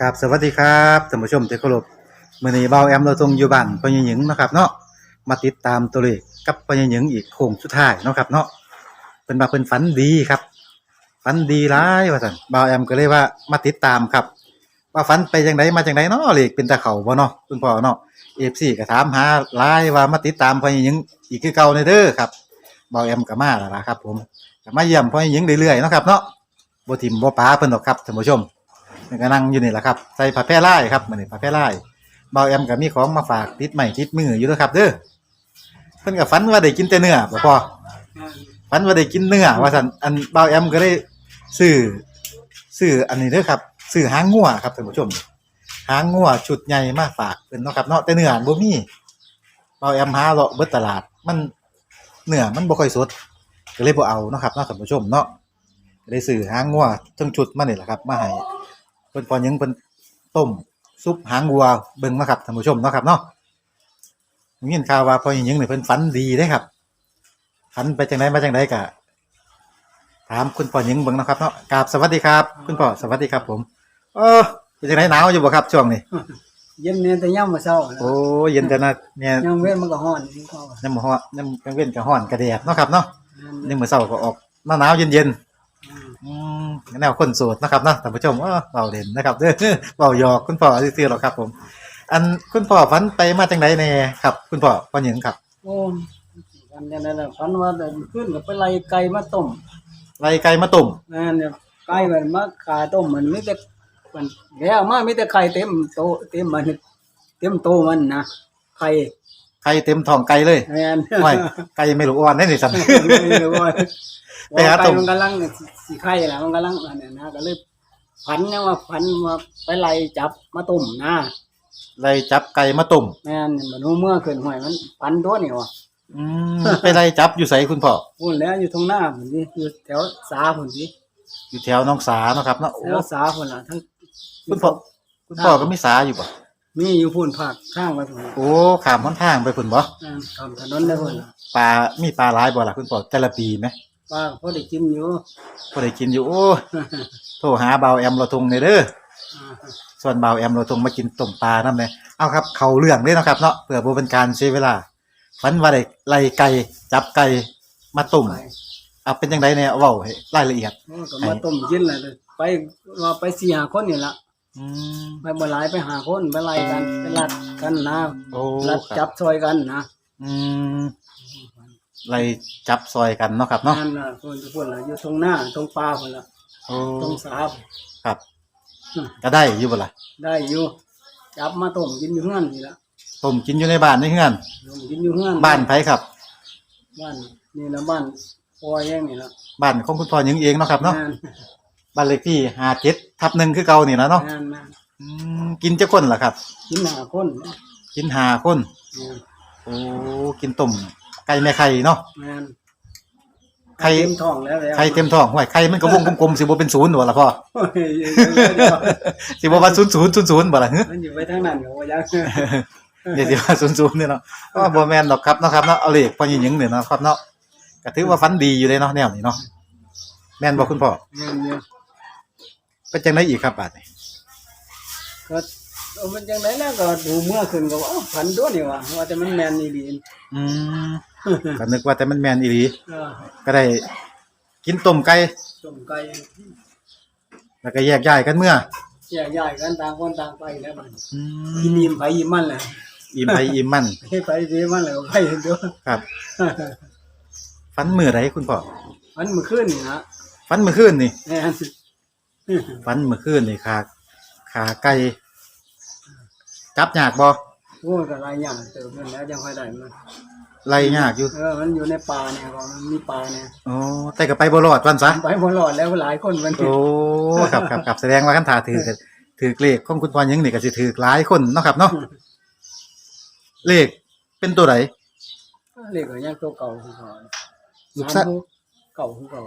กับสวัสดีครับท่านผู้ชมที่เคารพมื้อนี้เบาแอมเราทรงอยู่บ้านพญหญิงนะครับเนาะมาติดตามตัวเลขกับพ่อใหญ่หญิงอีกโค้งสุดท้ายเนาะครับเนาะเพิ่นว่าเพิ่นฝันดีครับฝันดีหลายว่าซั่นเบาแอมก็เลยว่ามาติดตามครับว่าฝันไปจังไดมาจังไดเนาะเลขเป็นตาเขาบ่เนาะคุณพ่อเนาะ FC ก็ถามหาหลายว่ามาติดตามพ่อใหญ่หญิงอีกคือเก่าในเด้อครับเบาแอมก็มาแล้วล่ะครับ ผมก็มาเยี่ยมพ่อใหญ่หญิงเรื่อยๆเนาะครับเนาะบ่ทิมบ่ปาเพิ่นดอกครับท่านผู้ชม นก็นั่งอยู่นี่แหละครับ ใส่ผ้าแพร่ไลายครับมันนี่ผ้าแพร่ไลายเบาแอมก็มีของมาฝากติดใหม่ติดมืออยู่แล้วครับ เด้อเพิ่นก็ฝันว่าได้กินแต่เนื้อบ่พอฝันว่าได้กินเนื้อว่าซั่นอันเบาแอมก็เลยซื้อซื้ออันนี้เด้อครับซื้อหางงัวครับท่านผู้ชม หางงัวชุดใหญ่มาฝากเพิ่นเนาะครับเนาะแต่เนื้อบ่มีเบาแอมหาเลาะเบิดตลาด มันเนื้อมันบ่ค่อยสดก็เลยบ่เอาเนาะครับเนาะท่านผู้ชมเนาะได้ซื้อหางงัวทั้งชุดมานี่แหละครับ มาให้ เพิ่นพอยังเพิ่นต้มซุปหางวัวเบิ่งนะครับท่านผู้ชมเนาะครับเนาะผมยินข่าวว่าพอยังนี่เพิ่นฝันดีเด้ครับฝันไปจังไดมาจังไดกะถามคุณพ่อยังเบิ่งเนาะครับเนาะกราบสวัสดีครับ คุณพ่อสวัสดีครับ ผม เออเป็นจังไดหนาวอยู่บ่ครับช่วงนี้เย็นเนี่ยแต่ย่ำมาเช้านะโอ้เย็นจังนะเนี่ยย่ำเว้นมันก็ฮ้อนนี่ก็ว่าน้ำฮ้อนน้ำกลางเว้นก็ฮ้อนกระแดดเนาะครับเนาะนี่มื้อเช้าก็ออกหนาวๆเย็นๆอืม แนวคนโสดนะครับเนาะท่านผู้ชมว่าเบาเด่นนะครับเด้อเบาหยอกคุณพ่อซื่อๆหรอกครับ ผม อันคุณพ่อฝันไปมาจังไดแน่ครับ คุณพ่อพ่อหญิงครับโอ้กันเนี่ยนะฝันว่าเดินขึ้นกับไปไล่ไก่มาต้มไล่ไก่มาต้มนั่นเนี่ยไก่มันมาขาต้มมันมีแต่มันแล้วมามีแต่ไข่เต็มโตเต็มมันเต็มโตมันนะไข่ ไก่เต็มท้องไก่เลยแม่นไม่ไก่ไม่รู้อ่อนได้นี่สัน ไม่รู้ว่าไปหาต้ไก่มมันกำลังสีไข่แหละมันกำลังอันนี้นะก็เลยฝันเนี่ยว่าฝันว่าไปไล่จับมาต้มนะไล่จับไก่มาต้มแม่นมันหูเมื่อขึ้นหวยมันฝันตัวนี่ว่ะอืมไปไล่จับอยู่ไสคุณพ่อพูดแล้วอยู่ตรงหน้าผมสิอยู่แถวสาผมสิอยู่แถวหน้องสาเนาะครับเนาะแถโอ้วสาผมล่ะทั้งคุณพ่อคุณพ่อก็มีสาอยู่บ่ มีอยู่พูนภาคข้างไปผมโอ้ข้ามหนทางไปพุ่นบ่อ่าทำถนนได้พุ่นล่ะปลามีปลาหลายบ่ล่ะคุณพ่อแต่ละปีไหมป้าพอได้กินอยู่ พอได้กินอยู่โอ้โทรหาเบาแอมเราทงในเด้ออ่าส่วนเบาแอมเราตรงมากินต้มปลานั่นเลยเอาครับ เขาเรื่องเลยเนาะครับเนาะเพื่อบ่เป็นการเสียเวลาฝันว่าได้ไล่ไก่จับไก่มาต้มไปเอาเป็นจังไดเนี่ยเว้าให้รายละเอียด โอ้ก็มาต้มกินแหละไปว่าไปสี่หาคนนี่ละ อืมไปบ่หลายไปหาคนไปไล่กันไปลัดกันนะโอ้ลัดครับจับซอยกันนะอืมไล่จับซอยกันเนาะครับเนาะนั่นน่ะคนทุกคนล่ะอยู่ตรงหน้าตรงปลาพุ่นล่ะโอ้ตรงสาครับก็ได้อยู่บ่ล่ะได้อยู่จับมาต้มกินอยู่เฮือนนี่ละต้มกินอยู่ในบ้านในเฮือนต้มกินอยู่เฮือนบ้านไผครับ บ้านนี่ละบ้านปอยแย่งนี่ละบ้านของคุณพ่อหญิงเองเนาะครับเนาะ แม่ บ้านเลขที่57ทับหนึ่งคือเก่านี่นะเนาะแม่นแม่นอืมกินจักคนล่ะครับ กินหาคนกินห้าคนแม่นโอ้กินต้มไก่แม่ไข่เนาะแม่นไข่เต็มท้องแล้วแล้วไข่เต็มท้องห้วยไข่มันก็วงกลมๆสิบ่เป็นศูนย์บ่ล่ะพ่อ โอ้ยเดี๋ยวสิบ่ว่าศูนย์ศูนย์ศูนย์ศูนย์บ่ล่ะฮึมันอยู่ไปทางนั้นก็ว่ายังเดี๋ยวสิว่าศูนย์ศูนย์เนี่ยเนาะก็บ่แม่นดอกครับเนาะครับเนาะเอาเลขพ่อหญิงเนี่ยเนาะครับเนาะก็ถือว่าฝันดีอยู่เลยเนาะแนวนี้เนาะแม่นบ่คุณพ่อแม่นอยู่ เป็นจังไดอีกครับบาดนี้ก็เอามันจังไดแล้วก็ดูเมื่อคืนก็ว่าเอ้าพันตัวนี่ว่าว่าแต่มันแม่นนี่ดีอืมก็นึกว่าแต่มันแม่นอีหลีเออก็ได้ กินต้มไก่ต้มไก่แล้วก็แยกย้ายกันเมื่อ แยกย้ายกันต่างคนต่างไปแล้วมันอืกินมอิ่มไปอิ่มมันแหละอิ่มไปอิ่มมันให้ไปสิมันแล้วไปเด้อครับฝันมื้อใดคุณพ่อมันมื้อคืนนี่นะฝันมื้อคืนนี่แม่น ฟันเมื่อคืนนี่ขาขาไก่จับยากบ่โอ้ยก็หลายอย่างเติมมันแล้วจังค่อยได้มันไล่ยากอยู่เออมันอยู่ในป่าเนี่ยก็มันมีป่าเนี่ยโอ้แต่ก็ไปบ่รอดวันซะไปบ่รอดแล้วหลายคนมันโอ้ครับครับครับแสดงว่าคันถาถือก็ถือเลขของคุณพ่อยังนี่ก็สิถือหลายคนเนาะครับเนาะเลขเป็นตัวไหนเรียกว่ายังตัวเก่าคือเก่าลูกสาชายมเก่าคือเก่า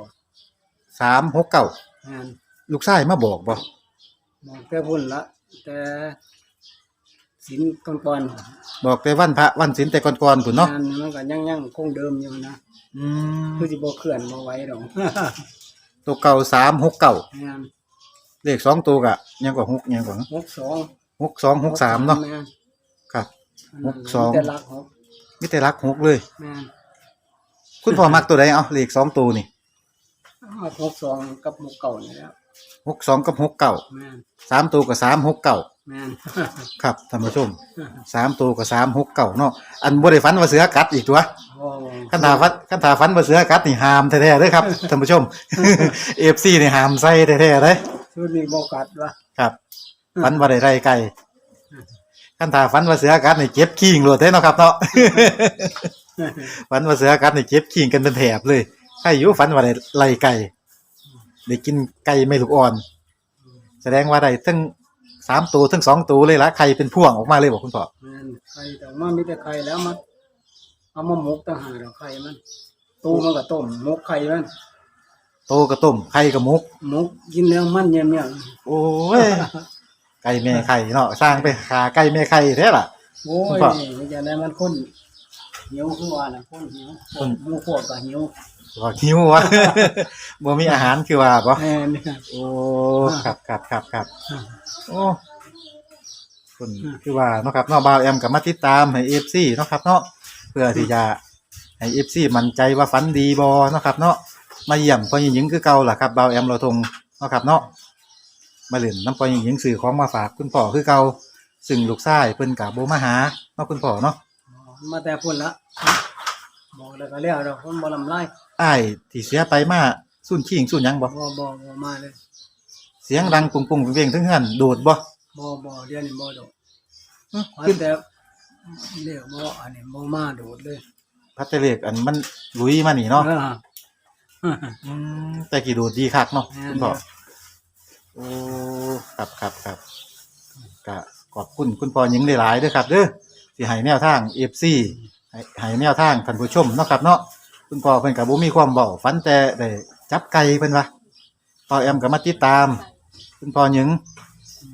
สามหกเก้างาน ลูกชายมาบอกบ่มองแต่พุ่นละแต่สินก่อนก่อนบอกแต่วันพระวันศีลแต่ก่อนๆพุ่นเนาะงานมันก็ยังยังคงเดิมอยู่นะอืมคือสิบ่เคลื่อนบ่ไหว้ดอก ตัวเก่าสามหกเก้างานเลขสองตัวกะยังกว่าหกยังกว่าหกสองหกสองหกสามเนาะแม่นครับอันนั้นหกสองมีแต่หลักหกมิแต่รักหกเลย แม่นคุณพ่อมักตัวใดเอาเลขสองตัวนี่เอาหกสองกับหกเก่านี่แหล้ว หกสองกับหกเก้าแม่นสามตัวกับสามหกเก้าแม่น ครับท่านผู้ชมสามตัวกับสามหกเก้าเนาะอันบ่ได้ฝันว่าเสือกัดอีกตัวโอ้คันถาฟันคันถาฟันว่าเสือกัดนี่หามแท้ๆเลยครับท่านผู้ชม เอฟซีนี่หามใส่แท้ๆเลย ชุดนี้บ่กัดวะ ครับฟันว่าได้ไรไก่คันถาฟันว่าเสือกัดนี่เจ็บขี้งโลดเด้เนาะครับเนาะฟันว่าเสือกัดนี่เจ็บขี้งกันเป็นแถบเลยใครอยู่ฟันว่าได้ไรไก่ ได้กินไก่ไม่ลูกอ่อน แสดงว่าได้ทั้งสามตัวทั้งสองตัวเลยละไข่เป็นพ่วงออกมาเลยบอกคุณพ่อแม่นไข่แต่ว่ามีแต่ไข่แล้วมันเอามาหมกต่างหากแล้วไข่มันตู้มันก็ต้มหมกไข่มันโตกระต้มไข่กระมุก หมกกินแล้วมันเยี่ยมเนี่ยโอ้ยไก่แม่ไข่เนาะสร้างไปขาไก่แม่ไข่แท้ล่ะ โอ้คุณยพ่อนี่จะได้มันคนหิวคือว่าน่ะคนหิวคนหมูพวกก็หิว ว่าหิววะ บ่มีอาหารคือว่าบ่แม่เนี่ยโอ้ครับครับครับครับโอ้คุณคือว่าเนาะครับเนาะบ่าวแอมกับมาติดตามให้ FC เนาะครับ เนาะเพื่อที่จะให้ FC มั่นใจว่าฝันดีบ่เนาะครับ เนาะมาเยี่ยมพ่อหญิงคือเก่าล่ะครับบ่าวแอมเราทงเนาะครับ เนาะมาเล่นน้ำพ่อหญิงสื่อของมาฝากคุณพ่อคือเก่าซึ่งลูกชายเพิ่นก็บ่มาหาเนาะคุณพ่อเนาะมาแต่พุ่นละ บอกแล้วก็แล้วดอกคนบ่ลำไรอ้ายที่เสียไปมาสุนขิงสุนหยังบ่บ่บ่บ่มาเลยเสียงดังปุ้งปุ้งเวียงๆทั้งเฮือนโดดบ่ บ่บ่เดี๋ยวนี้บ่ดอกอื้ออันขึ้นแต่เรียกบ่อันนี้บ่มาโดดเลยพัดแต่เลขอันมันลุยมานี่เนาะเออ อืมแต่กี่โดดดีคักเนาะแม่น คุณพ่อโอ้ครับครับครับก็ขอบคุณคุณพ่อหญิงหลายๆเด้อครับเด้อที่ให้แนวทาง FC ให้ให้แนวทางท่านผู้ชมเนาะครับเนาะคุณพ่อเพิ่นก็บ่มีความเว้าฝันแต่ได้จับไก่เพิ่นว่าพ่อแอมก็มาติดตาม คุณพ่อหญิง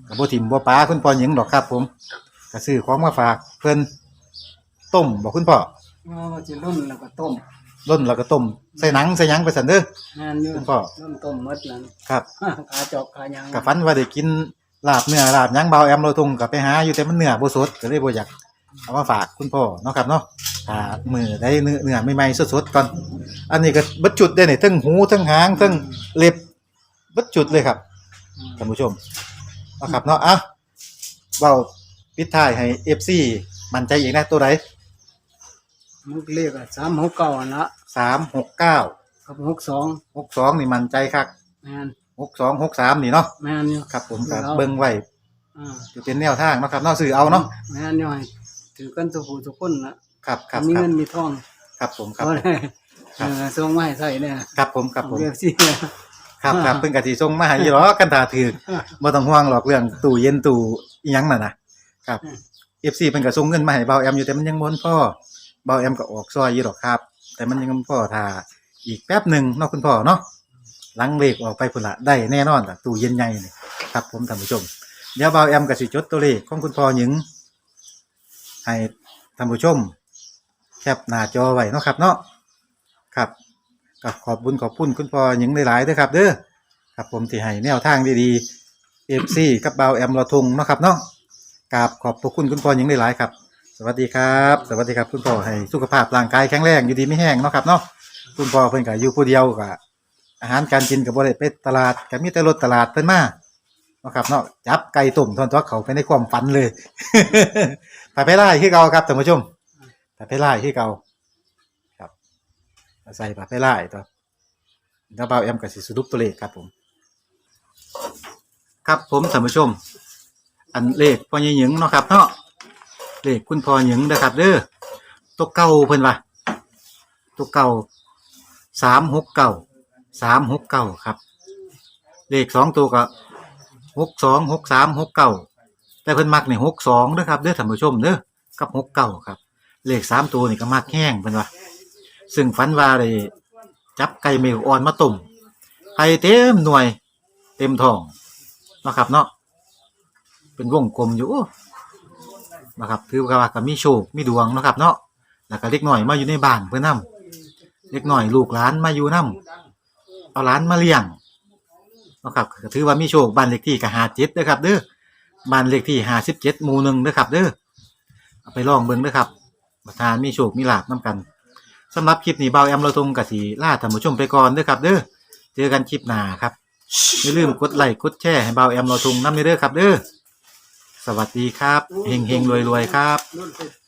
ก็บ่ถิ่มบ่ปาคุณพ่อหญิงดอกครับผมก็ซื้อของมาฝากเพิ่นต้มบอกคุณพ่ออ๋อสิรุ่นแล้วก็ต้มร่นแล้วก็ต้มใส่หนังใส่หยังไปซั่นเด้อ งานอยู่คุณพ่อ รุ่นต้มหมดนั่นครับ ขาจอกขาหยังกับฟันว่าได้กินลาบเนื้อลาบหยังเบาแอมเราทงกับไปหาอยู่แต่มันเนื้อบ่สดก็เลยบ่อยาก เอามาฝากคุณพ่อเนาะครับเนาะถ้ามือได้เนื้อเนื้อใหม่ๆสดๆก่อน อันนี้ก็เบัดจุดได้นี่ทั้งหูทั้งหางทั้งเล็บเบัดจุดเลยครับท่านผู้ชมเนาะครับเนาะอะเว้าปิดท้ายให้ FC มั่นใจอีกนะตัวใดมันเรียกอะ369อันละ369กับ62 62นี่มั่นใจคักแม่น62 63นี่เนาะแม่นอยู่ครับผมก็เอาเบิ่งไว้อ่าจะเป็นแนวทางเนาะครับเนาะซื้อเอาเนาะแม่นอยู่ให้ ถือกันทุกผู้ทุกคนละครับครับมีครัเงิบนมีทองครับผมครับก็ผมได้ครับเออส่งมาให้ใส่เนี่ยครับผมครับผมเรียบสิครับครับเพิ่นก็สิส่งมาให้อยู่หรอกกันถ้าถือบ่ต้องห่วงหรอกเรื่องตู้เย็นตู้อีหยังน่ะนะครับ FC เพิ่นก็ส่งเงินมาให้เบาแอมอยู่แต่มันยังบ่พอเบาแอมก็ออกซอยอยู่หรอกครับ แต่มันยังบ่พอถ้าอีกแป๊บหนึงเนาะคุณพ่อเนาะหลังเลขออกไปพุ่นละได้แน่นอนล่ะตู้เย็นใหญ่นี่ครับผมท่านผู้ชมเดี๋ยวเบาแอมก็สิจดตัวเลขของคุณพ่อหญิง ให้ท่านผู้ชม แคปหน้าจอไว้เนาะครับเนาะครับก็ขอบบุญขอบคุณคุณพ่อหญิงหลายๆด้วยครับ เด้อครับผมที่ให้แนวทางดีๆเอฟซีกับเบาแอมราทงเนาะครับเนาะกราบขอบพระคุณคุณพ่อหญิงหลายๆครับ สวัสดีครับ สวัสดีครับคุณพ่อให้สุขภาพร่างกายแข็งแรงอยู่ดีไม่แห้งเนาะครับเนาะคุณพ่อเพิ่นก็อยู่ผู้เดียวก็อาหารการกินกับบ่ได้ไปตลาดก็มีแต่รถตลาดเพิ่นมาเนาะครับเนาะจับไก่ต้มทอนตัวเขาไปในความฝันเลย ไปไปไล่คือเก่าครับท่านผู้ชมไปไปไล่คือเก่าครับใส่ปาไปไล่ตัวแล้วเบาแอมกับสิสรุปตัวเลขครับผม ครับผมท่านผู้ชม อันเลขพ่อใหญ่หญิงเนาะครับเนาะเลขคุณพ่อหญิงนะครับเด้อตัวเก่าเพิ่นว่าตัวเก่าสามหกเก่าสามหกเก่าครับ เลขสองตัวก็หกสองหกสามหกเก่า แต่เพิ่นมักนี่หกสองเด้อครับเด้อท่านผู้ชมเด้อกับหกเก่าครับ เลขสามตัวนี่ก็มักแห้งเพิ่นว่าซึ่งฝันว่าได้จับไก่เมลอ่อนมาต้มไข่เต็มหน่วย เต็มท้องนะครับเนาะเป็นวงกลมอยู่นะครับถือว่าก็มีโชคมีดวงนะครับ เนาะแล้วก็เล็กหน่อยมาอยู่ในบ้านเพื่อนำเล็กหน่อยลูกหลานมาอยู่นำเอาหลานมาเลี้ยงนะครับถือว่ามีโชคบ้านเลขที่ก็57เด้อครับเด้อ บ้านเลขที่หาสิบเจ็ดหมู่หนึ่งนะครับเด้อเอาไปลองเบิ่งนะครับประธานมีโชคมีลาบน้ำกันสำหรับคลิปนี้เบาแอมเราทงกับสีล่าท่านผู้ชมไปก่อนเด้อครับเด้อเจอกันคลิปหน้าครับอย่าลืมกดไลค์กดแชร์ให้เบาแอมเราทงน้ำเด้อครับเด้อสวัสดีครับเฮงเฮงรวยรวยครับ